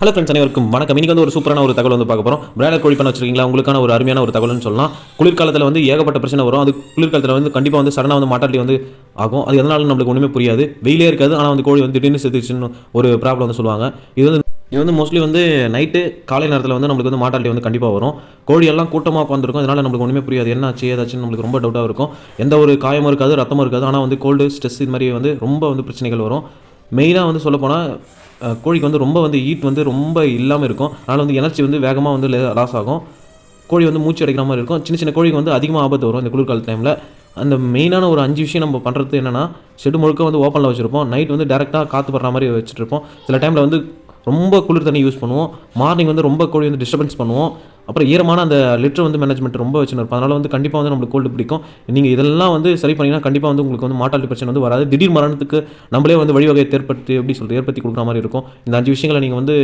Hello friends அனைவருக்கும் வணக்கம். இன்றைக்கி வந்து ஒரு சூப்பரான ஒரு தகவல் வந்து பார்க்க போகிறோம் பிராய்லர் கோழி பண்ண வச்சிருக்கீங்களா? உங்களுக்கான ஒரு அருமையான ஒரு தகவல்னு சொல்லலாம். குளிர்காலத்தில் வந்து ஏகப்பட்ட பிரச்சனை வரும். அது குளிர்காலத்தில் வந்து கண்டிப்பாக வந்து சடனாக வந்து மாட்டாட்டி வந்து ஆகும். அது எதனால நம்மளுக்கு ஒன்றுமே புரியாது. வெயிலே இருக்காது. ஆனால் வந்து கோழி வந்து திடீர்னு செத்துச்சுன்னு ஒரு ப்ராப்ளம் வந்து சொல்லுவாங்க. இது வந்து இது வந்து மோஸ்ட்லி வந்து நைட்டு காலை நேரத்தில் வந்து நம்மளுக்கு வந்து மாட்டாட்டி வந்து கண்டிப்பாக வரும். கோழி எல்லாம் கூட்டமாக உட்காந்துருக்கும் அதனால் நம்மளுக்கு ஒன்றுமே புரியாது. என்ன ஆச்சு ஏதாச்சுன்னு நம்மளுக்கு ரொம்ப டவுட்டாக இருக்கும். எந்த ஒரு காயமும் இருக்காது ரத்தமும் இருக்காது. ஆனால் வந்து கோல்டு ஸ்ட்ரெஸ் இது மாதிரி வந்து ரொம்ப வந்து பிரச்சனைகள் வரும். மெயினாக வந்து சொல்லப்போனால் கோழிக்கு வந்து ரொம்ப வந்து ஹீட் வந்து ரொம்ப இல்லாமல் இருக்கும். அதனால் வந்து எனர்ஜி வந்து வேகமாக வந்து லாஸ் ஆகும். கோழி வந்து மூச்சு அடைக்கிற மாதிரி இருக்கும். சின்ன சின்ன கோழிக்கு வந்து அதிகமாக ஆபத்து வரும் இந்த குளிர்கால டைமில் அந்த மெயினான ஒரு அஞ்சு விஷயம் நம்ம பண்ணுறது என்னென்னா ஷெட் முழுக்க வந்து ஓப்பனில் வச்சுருப்போம். நைட் வந்து டேரெக்டாக காற்று படுற மாதிரி வச்சுட்டு இருப்போம் சில டைமில் வந்து ரொம்ப குளிர் தண்ணி யூஸ் பண்ணுவோம். மார்னிங் வந்து ரொம்ப கோழி வந்து டிஸ்டர்பன்ஸ் பண்ணுவோம். அப்புறம் ஈரமான அந்த லிட்டர் வந்து மேனேஜ்மெண்ட் ரொம்ப வச்சுன்னு இருப்போம் அதனால் வந்து கண்டிப்பாக வந்து நம்மளுக்கு கோல்டு பிடிக்கும். நீங்கள் இதெல்லாம் வந்து சரி பண்ணிங்கன்னா கண்டிப்பாக வந்து உங்களுக்கு வந்து மாட்டாளி பிரச்சனை வந்து வராது. திடீர் மரணத்துக்கு நம்மளே வந்து வழிவகையை ஏற்படுத்தி எப்படி சொல்கிறது ஏற்படுத்தி கொடுக்குற மாதிரி இருக்கும். இந்த அஞ்சு விஷயங்களை நீங்கள் வந்து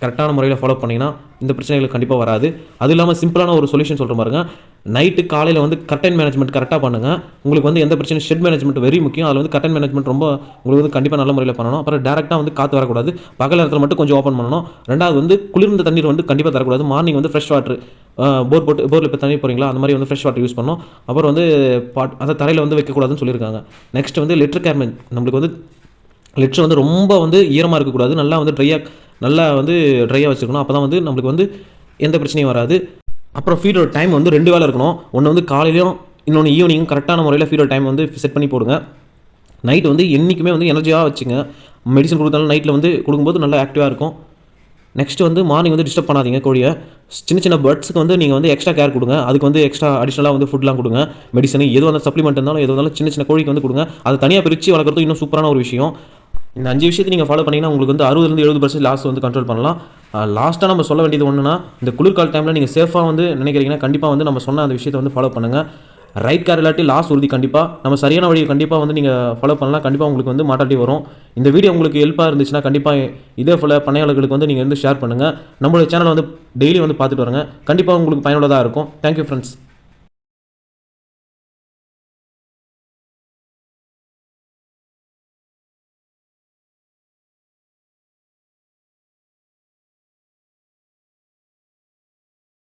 கரெக்டான முறையில் ஃபாலோ பண்ணிங்கன்னா இந்த பிரச்சனைகள் கண்டிப்பாக வராது. அது இல்லாமல் சிம்பிளான ஒரு சொல்யூஷன் சொல்கிற பாருங்க. நைட்டு காலையில் வந்து கர்டன் மேனேஜ்மெண்ட் கரெக்டாக பண்ணுங்கள் உங்களுக்கு வந்து எந்த பிரச்சனையும் ஷெட் மேனேஜ்மெண்ட் வெரி முக்கியம். அதில் வந்து கர்டன் மேனேஜ்மெண்ட் ரொம்ப உங்களுக்கு வந்து கண்டிப்பாக நல்ல முறையில் பண்ணணும். அப்புறம் டேரெக்டாக வந்து காற்று வரக்கூடாது. பகல் நேரத்தில் மட்டும் கொஞ்சம் ஓப்பன் பண்ணணும். ரெண்டாவது வந்து குளிர்ந்த தண்ணீர் வந்து கண்டிப்பாக தரக்கூடாது. மார்னிங் வந்து ஃப்ரெஷ் வாட்டர் போர் போட்டு போரில் இப்போ தண்ணி போகிறீங்களா அந்த மாதிரி வந்து ஃப்ரெஷ் வாட்டர் யூஸ் பண்ணணும். அப்புறம் வந்து பாட் அதை தரையில் வந்து வைக்கக்கூடாதுன்னு சொல்லியிருக்காங்க. நெக்ஸ்ட் வந்து லிட்டர் கேர்மெண்ட் நம்மளுக்கு வந்து லெட்ரு வந்து ரொம்ப வந்து ஈரமாக இருக்கக்கூடாது. நல்லா வந்து ட்ரையாக நல்லா வந்து ட்ரையாக வச்சுருக்கணும். அப்போ தான் வந்து நம்மளுக்கு வந்து எந்த பிரச்சனையும் வராது. அப்புறம் ஃபீடோட டைம் வந்து ரெண்டு வேளை இருக்கணும். ஒன்று வந்து காலையிலையும் இன்னொன்று ஈவினிங் கரெக்டான முறையில் ஃபீடோட டைம் வந்து செட் பண்ணி போடுங்க. நைட் வந்து என்றைக்குமே வந்து எனர்ஜியாக வச்சுங்க. மெடிசன் கொடுத்தாலும் நைட்டில் வந்து கொடுக்கும்போது நல்லா ஆக்டிவாக இருக்கும். நெக்ஸ்ட் வந்து மார்னிங் வந்து டிஸ்டர்ப் பண்ணாதீங்க கோழியை. சின்ன சின்ன பேர்ட்ஸுக்கு வந்து நீங்கள் வந்து எக்ஸ்ட்ரா கேர் கொடுங்க. அதுக்கு வந்து எக்ஸ்ட்ரா அடிஷனலாக வந்து ஃபுட்லாம் கொடுங்க. மெடிசன் எது வந்து சப்ளிமெண்ட் இருந்தாலும் எது வந்தாலும் சின்ன சின்ன கோழிக்கு வந்து கொடுங்க. அதை தனியாக பிரித்து வளர்க்குறது இன்னும் சூப்பரான ஒரு விஷயம். இந்த அஞ்சு விஷயத்தை நீங்கள் ஃபாலோ பண்ணிங்கன்னா உங்களுக்கு வந்து அறுபதுலேருந்து எழுபது பர்சன்ட் லாஸ் வந்து கண்ட்ரோல் பண்ணலாம். லாஸ்ட்டாக நம்ம சொல்ல வேண்டியது ஒன்றுனா இந்த குளிர்கால டைமில் நீங்கள் சேஃபாக வந்து நினைக்கிறீங்கன்னா கண்டிப்பாக வந்து நம்ம சொன்ன அந்த விஷயத்தை வந்து ஃபாலோ பண்ணுங்கள் ரைட் கார் இல்லாட்டி லாஸ் உறுதி கண்டிப்பாக நம்ம சரியான வழியை கண்டிப்பாக வந்து நீங்கள் ஃபாலோ பண்ணலாம். கண்டிப்பாக உங்களுக்கு வந்து மாட்டாட்டி வரும். இந்த வீடியோ உங்களுக்கு ஹெல்ப்பாக இருந்துச்சுன்னா கண்டிப்பாக இதே போல் பண்ணையாளர்களுக்கு வந்து நீங்கள் வந்து ஷேர் பண்ணுங்கள் நம்மளோட சேனலை வந்து டெய்லி வந்து பார்த்துட்டு வரங்க. கண்டிப்பாக உங்களுக்கு பயனுள்ளதாக இருக்கும். Thank you friends